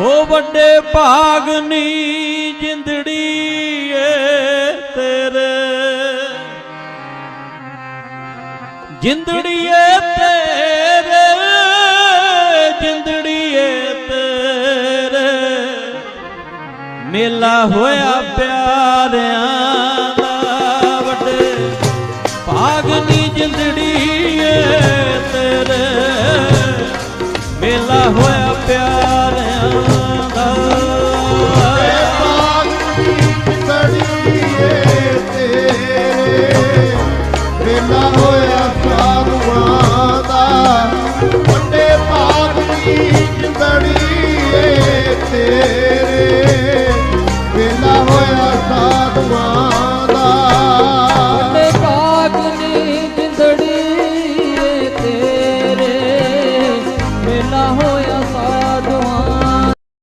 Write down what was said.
ਹੋ ਵੱਡੇ ਭਾਗਨੀ ਜਿੰਦੜੀ ਏ ਤੇਰੇ। ਜਿੰਦੜੀ ਏ ਤੇਰੇ, ਜਿੰਦੜੀ ਏ ਤੇਰੇ। ਮੇਲਾ ਹੋਇਆ ਪਿਆਰਿਆਂ ਦਾ ਵੱਡੇ ਭਾਗਨੀ ਜਿੰਦੜੀ ਏ ਤੇਰੇ। ਮੇਲਾ ਹੋਇਆ ਪਿਆਰ ਵੇਲਾ ਹੋਇਆ ਸਾਧੂਆਂ ਦਾ ਵੱਡੇ ਪਾਕ ਦੀ ਜਿੰਦੜੀ ਏ ਤੇਰੇ। ਵੇਲਾ ਹੋਇਆ ਸਾਧੂਆਂ ਦਾ